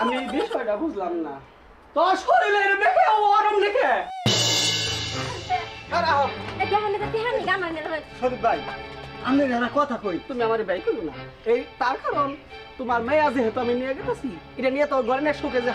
আমি বিষয়টা বুঝলাম না। তোর শরীরের দেখে ওরম দেখে শরীফ ভাই আমি একটা কথা কই, তুমি আমার ব্যয় করো না। এই তার কারণ, তোমার মেয়া যেহেতু আমি নিয়ে গেছি এটা নিয়ে ঘরে না সুখে যে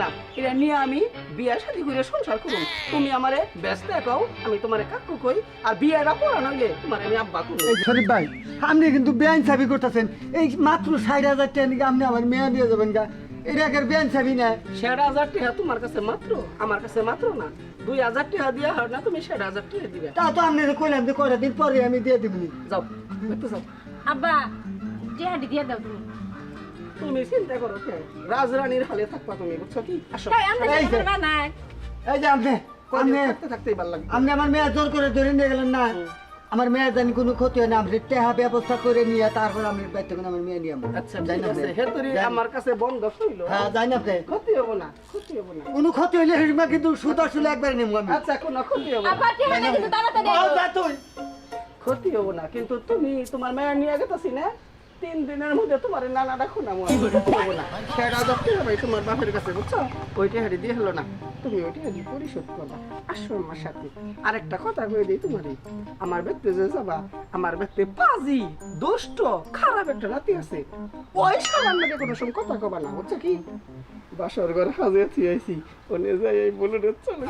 না। এটা নিয়ে আমি বিয়ে শাদি করে সংসার করুন তুমি আমারে ব্যস্ত কও, আমি তোমারে কাকু কই, আর বিয়েটা পড়া নইলে তোমার আমি আব্বা শরীফ ভাই, আপনি কিন্তু বেআইন চাবি করতেছেন। এই মাত্র ষাট হাজার টাকা আপনি আমার মেয়ে দিয়ে যাবেন গা। এটা একের চাবি না। ষাট হাজার টাকা তোমার কাছে মাত্র? আমার কাছে মাত্র না। দুই হাজার টাকা দিয়া হয় না তুমি ষাট হাজার টাকা দিবে। তা তো আপনি যে কইলাম যে কয়টা দিন পরে আমি দিয়ে দিবনি। যাও একটু যাও। আব্বা দিয়ে দাও তুমি। তুমি চিন্তা করো কে? রাজরানীর হালে থাকবা তুমি বুঝছ কি? আসো। তাই আমরা এই যে- না এই যে আপনি আপনি থাকতে থাকতেই ভালো লাগবে। আপনি আমার মেয়ে জোর করে ধরে নিয়ে গেলেন না। আমার মেয়ের জানি কোনো ক্ষতি হয় না আমি টেহা ব্যবস্থা করে নিয়ে তারপর আমি বাইতে করে আমার মেয়ে নিয়ে আমি আচ্ছা জানি না? আমার কাছে বন্ধ হইল হ্যাঁ জানি না ক্ষতি হবে না ক্ষতি হবে না। কোনো ক্ষতি হইলে হিসেবে কিন্তু সুদ আসলে একবার নিমু আমি। আচ্ছা কোনো ক্ষতি হবে না। আব্বা হবে কিন্তু তাড়াতাড়ি ও, যা তুই। ক্ষতি হবে না কিন্তু তুমি তোমার মেয়ে নিয়ে গেতেছি না? তিন দিনের মধ্যে তোমার নানা ডাকো না হব হাজার টাকা ভাই তোমার বাপের কাছে বুঝছ? ওইটা হারি দিয়ে হলো না। তুমি ওইটা হারি পরিশোধ করবা। আসো আমার সাথে। আরেকটা কথা কয়ে দিই তোমারই আমার ব্যক্তি যে যাবা আমার ব্যক্তি পাজি দুষ্ট খারাপ একটা নাতি আছে। ওই সালাম মেয়েকে কোনো সময় কথা কবা না বুঝছ কি? বাসর ঘর হাজিয়ে থিয়েছি ও নিয়ে যাই এই বলে চলে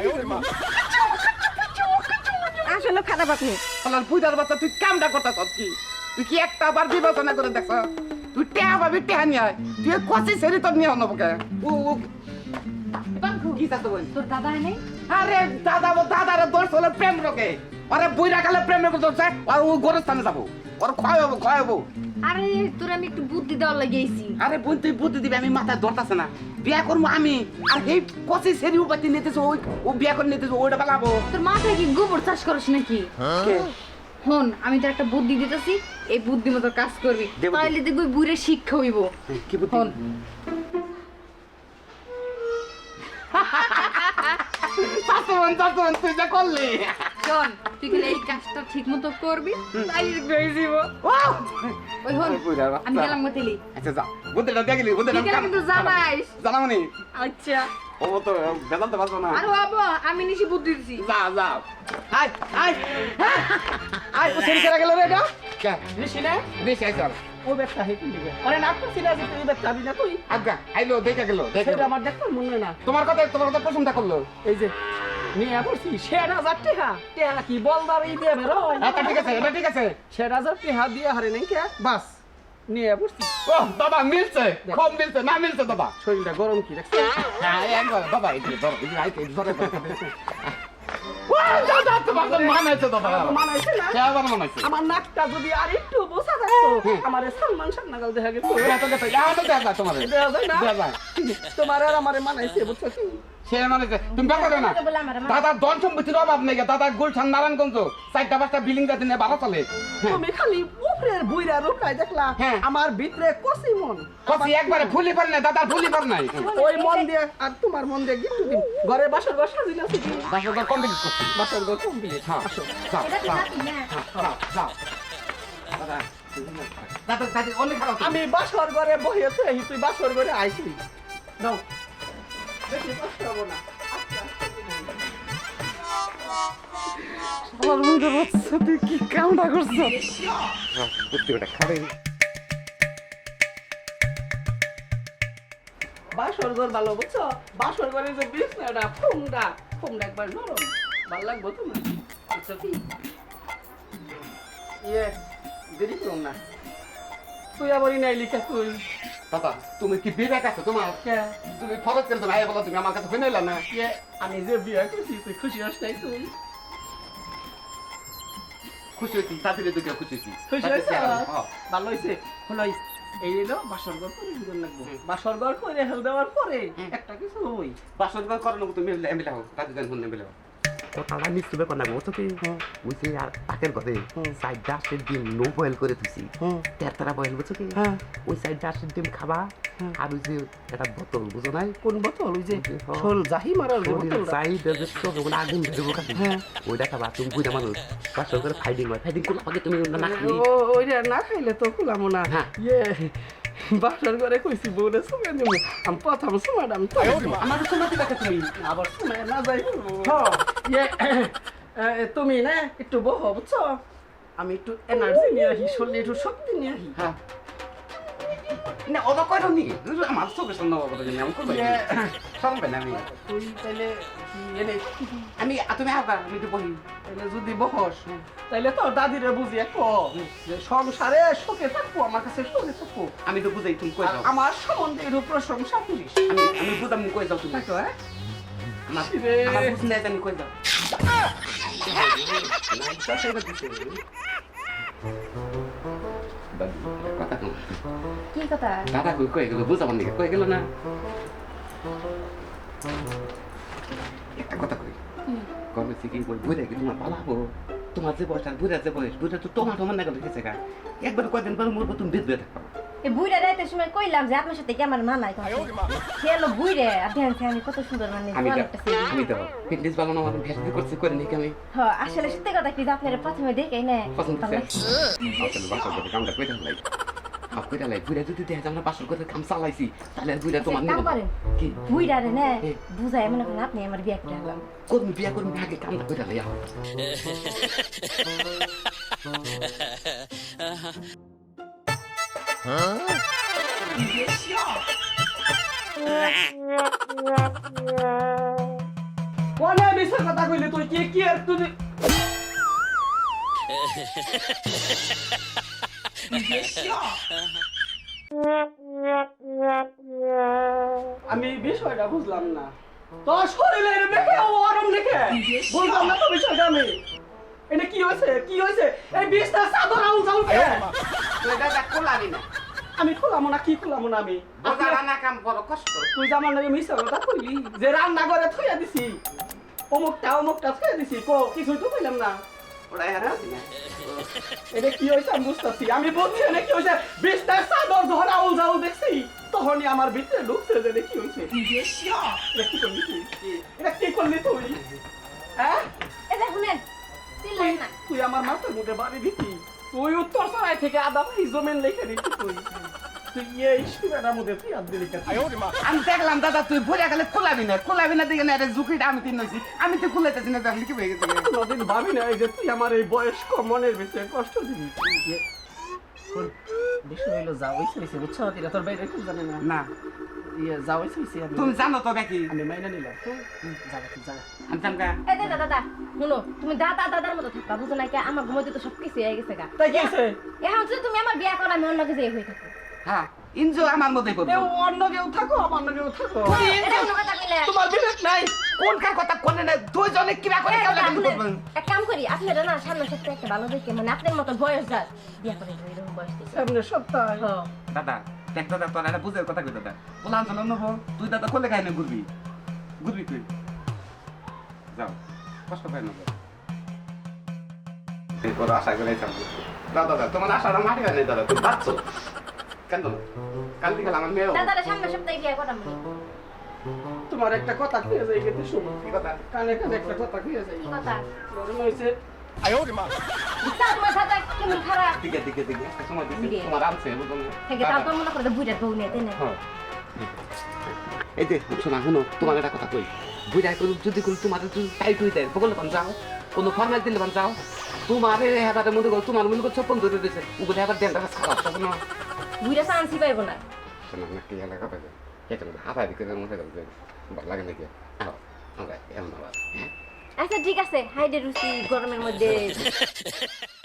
আসলে খারাপ আপনি। পূজার বাচ্চা তুই কামটা করতেছ কি? তুই কি একটা আবার বিবেচনা করে দেখছ? তুই টেহা পাবি টেহা নিয়ে তুই কষি সেরি তোর নিয়ে অন্য পকে ও ও কি চাচ্ছ বল? তোর দাদা নেই? আরে দাদা ও দাদারে দোষ হলো প্রেম রোগে। আরে বইরা কালে প্রেম রোগে দোষ আর ও গোরস্থানে যাব। ওর ক্ষয় হব ক্ষয় হব। আরে তোর আমি একটু বুদ্ধি দেওয়ার লাগিয়েছি আরে বোন তুই বুদ্ধি দিবি আমি মাথায় ধরতাছে না। বিয়া করব আমি আর এই কষি সেরি উপাতি নিতেছ ওই ও বিয়া করে নিতেছ ওইটা বেলাবো তোর মাথায় কি গোবর চাষ করিস নাকি? কে? হন আমি তোর একটা বুদ্ধি দিতেছি এই বুদ্ধি মতো কাজ করবি। তাহলে দেখবি বুড়ে শিক্ষা হইব। কি বুদ্ধি? হন। চাচুন চাচুন তুই যা করলি। শোন তুই কি এই কাজটা ঠিক মতো করবি তাই ওই আমি। গেলাম গতিলি আচ্ছা যা। কিন্তু জানাইস। জানামনি। আচ্ছা। ও তো বেদান্তে পারব না? আর বাবা আমি নিশি বুদ্ধি দিছি। যা যা। আয় আয় আয় ও সেরি করে গেল রে এটা। কে? বেশি না? বেশি আইছ ও ব্যবসা হেঁটে দিবে আরে না করছি না যে তুই ব্যবসা না তুই? আজ্ঞা আইলো দেখে গেল সেটা আমার দেখতে মনে না। তোমার কথা তোমার কথা প্রশংসা করল। এই যে নিয়ে পড়ছি ষাট হাজার টাকা টাকা কি বলদার এই দিয়ে বেরোয়? আচ্ছা ঠিক আছে এটা ঠিক আছে। ষাট হাজার টাকা দিয়ে হারে নাই কে? বাস। নিয়ে পড়ছি ও দাদা মিলছে। কম মিলছে না মিলছে দাদা শরীরটা গরম কি দেখছি হ্যাঁ একবার বাবা এই ধরো এই যে আইতে ধরে ও দাদা তোমার মানাইছে দাদা মানাইছে না? কে আবার মানাইছে আমার নাকটা যদি আর একটু বোঝা থাকতো আমার সালমান শাহ দেখা গেছে। দেখো দেখো ইয়াও তো দেখা তোমার। দেখা যায় না। দেখা। তোমার আর আমারে মানাইছে বুঝছ সে মানাইছে। তুমি ব্যাপার না। বলে আমার আমার- দাদা ধন সম্পত্তির অভাব নেই দাদা গুলশান নারায়ণগঞ্জ চারটা পাঁচটা বিল্ডিং যাতে নিয়ে ভালো চলে তুমি খালি উপরের বুইরা রূপটাই দেখলা। হ্যাঁ। আমার ভিতরে কষি মন। কষি একবারে ফুলি পার নাই দাদা ফুলি পার নাই। ওই মন দিয়ে আর তোমার মন দিয়ে গিফট দিন ঘরে বাসর ঘর সাজিনা কি দাদা কমপ্লিট করছি। বাসর ঘর কমপ্লিট হ্যাঁ। আমি বাসর ঘরে বসে আছি তুই বাসর ঘরে আইসি। দাও। বেশি কষ্ট হব না। তুই কি কামটা করছ? বাসর ঘর ভালো বুঝছ? বাসর ঘরে যে বিছনাটা ফুমডা ফুমডা একবার নরম। ভালো লাগবো তোমার? কি ইয়ে দেরি করুন না। তুই আবারই নাই লিখা তুই। দাদা তুমি কি বিবেক আছে তোমার? তুমি ফরজ করে বলো তুমি আমার কাছে হয়ে নিলা না? ইয়ে আমি যে বিয়ে করছি তুই খুশি হস নাই তুই? খুশি হয়েছি তাদের খুশি হয়েছি। খুশি হয়েছে? হ্যাঁ। ভালো হয়েছে? হলো এই এলো বাসর ঘর করে লাগবো। বাসর ঘর করে হেল দেওয়ার পরে একটা কিছু হই। বাসন ঘর করানো তুমি এমএলএ হও তাদের জন ফোন এমএলএ হও। কথাটা নিশ্চিত ব্যাপার না বুঝছ কি ওই আর পাকের ঘরে সাইড ডাস্টের ডিম নো বয়েল করে দিছি তের তারা বয়েল বুঝছ কি। ওই সাইড ডাস্টের ডিম খাবা আর ওই যে একটা বোতল বুঝো নাই? কোন বোতল ওই যে। শোল জাহি মারার বোতল সাইড যে চোখে বলে আগুন ধরে বোকাতে হ্যাঁ। ওইটা খাবা তুমি বুঝা মানুষ পাঁচশো করে ফাইটিং হয় ফাইটিং করলে আগে তুমি? না ও ওইটা না খাইলে তো কুলামো না হ্যাঁ। ইয়ে। বাসার ঘরে কইছি বউরে সুমে দিব আমি প্রথম সুমাডাম তো। আমার সুমাতি দেখে তুমি আবার সুমে না যাই এ, তুমি না একটু বহ বুঝছ? আমি একটু এনার্জি নিয়ে আসি শরীরে একটু শক্তি নিয়ে আসি হ্যাঁ। না অবাক করো নি। আমার চোখের সামনে বাবা দেখে আমি ইয়ে, না আমি। তুই তাইলে কি এনে আমি তুমি আবার আমি একটু বহি তাইলে যদি বহস তাইলে তো দাদিরে বুঝিয়ে ক। যে সংসারে সুখে থাকব আমার কাছে সুখে থাকব। আমি তো বুঝাই তুমি কই যাও। আমার সম্বন্ধে একটু প্রশংসা করিস। আমি আমি বুঝাম কই যাও তুমি। তো, হ্যাঁ? আমার। আমার বুঝলে জানি কই যাও। কথা কম কি কথা? দাদা কই কই গেল? বুঝাবার নাকি কই গেল না? একটা কথা কই? কবে থেকে বই বুঝে কি তোমার পালাবো তোমার যে বয়স আর বুড়া যে বয়স বুড়া তো তোমার তোমার না গেল গেছে গা। একবার কয়দিন পর মরবো তুমি বেঁচে থাকবা এই বুইরা রাইতে সময় কইলাম যে আপনার সাথে কি আমার মানায় সে হলো বুইরে দেখেন আমি কত সুন্দর মানে আমি তো আমি তো ফিটনেস বানানো আমার ভেসতে করছি করে নাকি আমি? হ আসলে সত্যি কথা কি আপনার প্রথমে দেখেই না। পছন্দ করছে আসলে বাসর করে কামটা কইরা লাই আপ কইরা লাই বুড়া যদি দেখা যায় আমরা বাসর করে কাম চালাইছি তাহলে বুড়া তোমার কাম করেন কি? বুইরা রে না এ। বুঝায় মনে করেন আপনি আমার বিয়ে করে করুন বিয়া করুন আগে কামটা কইরা লাই আহ। কোনে মিছা কথা কইলে তুই কি কি আর তুই আমি বিষয়টা বুঝলাম না। তোর শরীরের দেখে ওরম দেখে বুঝলাম না তো বিষয়টা আমি। এটা কি হয়েছে? কি হয়েছে? এই বিষটা চাদর আউল চাউল কে? কোলাবি না। আমি খোলামো না কি খোলামো না আমি? রান্না কাম বড় কষ্ট। তুই যে আমার নামে মিশা কথা কইলি যে রান্না করে থইয়া দিছি অমুকটা অমুকটা থইয়া দিছি কো কিছুই তো কইলাম না। ওরা এরা এটা কি হয়েছে আমি বুঝতেছি। আমি বলছি এটা কি হয়েছে বিস্তার চাদর ধরা উল যাও দেখছি। তখনই আমার ভিতরে ঢুকছে যে এটা কি হয়েছে এটা কি করলি তুই? এটা কি করলি তুই? হ্যাঁ? এ দেখুন চিল্লাই না তুই আমার মাথার মধ্যে বাড়ি দিতি। তুই উত্তর সরাই থেকে আদা ভাই জমেন লিখে দিতি তুই। তুই এই সুরাটার মধ্যে তুই আদ দিলি আমি দেখলাম দাদা তুই ভরে গেলে খোলাবি না খোলাবি না দেখে না এটা ঝুঁকিটা আমি তিন নইছি আমি তো খুলাইতেছি না দেখলি কি হয়ে গেছে। কোনোদিন ভাবি না যে তুই আমার এই বয়স্ক মনের ভিতরে কষ্ট দিবি। ইয়ে, বিষয় হইল যা হইছে হইছে বুঝছ? এটা তোর বাইরে কেউ জানে না। না। ইয়ে যা তুমি জানো তো নাকি? আমি মাইনা নিলাম। জাগা তুই জাগা আমি জানকা এই দাদা দাদা শুনো তুমি দাদা দাদার মতো থাকবা বুঝো না কি? আমার ঘুমোতে তো সব কিছু হয়ে গেছে গা। তাই কি হইছে এখন যদি তুমি আমার বিয়ে করো আমি অন্য কিছু হয়ে থাকো হ্যাঁ ইনজো আমার মধ্যে করব কেউ অন্য কেউ থাকো আমার অন্য কেউ থাকো এটা তোমার বিবেক নাই কোন কার কথা কোনে না দুইজনে কিরা করে কেউ লাগি করবেন এক কাম করি আপনারা না সামনে সপ্তাহে একটা ভালো দেখে মানে আপনার মতো বয়স যার বিয়ে করে এরকম বয়স থেকে সামনে সপ্তাহে হ্যাঁ। দাদা দেখ দাদা তোর একটা বুঝের কথা কই দাদা বলান চলো নেব তুই দাদা কোলে খাই না ঘুরবি ঘুরবি তুই যাও কষ্ট পাই না আশা করে দাদা দাদা তোমার আশাটা মাটি হয় না দাদা তুমি বাচ্চ কেন? কাল থেকে আমার মেয়েও। দাদারা সামনে সপ্তাহে বিয়ে করাম তোমার একটা কথা খুঁজে যাই কিন্তু শোনো। কি কথা? কানে কানে একটা কথা খুঁজে যাই। কি কথা? মনে হয়েছে। তা তোমার সাথে কেমন খারাপ? দিকে দিকে দিকে। একটা সময় দিকে। দিকে। তোমার আনছে বুঝলো না থেকে তাও তো মনে করে বুঝে বউ নিয়ে না? হ্যাঁ। এই যে শোনা শুনো তোমার একটা কথা কই। করুক যদি তোমার যদি টাইট হয়ে যায় বগলে পান যাও কোনো ফর্মাল দিলে পান যাও তোমার হেবারে মধ্যে করো তোমার মনে করছ পন ধরে দিয়েছে উপরে আবার দেনটা খারাপ তখন বুঝে চান্সই পাইব না। শোনা না কি এলাকা পাবে কেটে না হাফা দিকে মধ্যে করবে ভালো লাগে নাকি? আমরা এমন হ্যাঁ? আচ্ছা ঠিক আছে। হাইডে রুচি গরমের মধ্যে।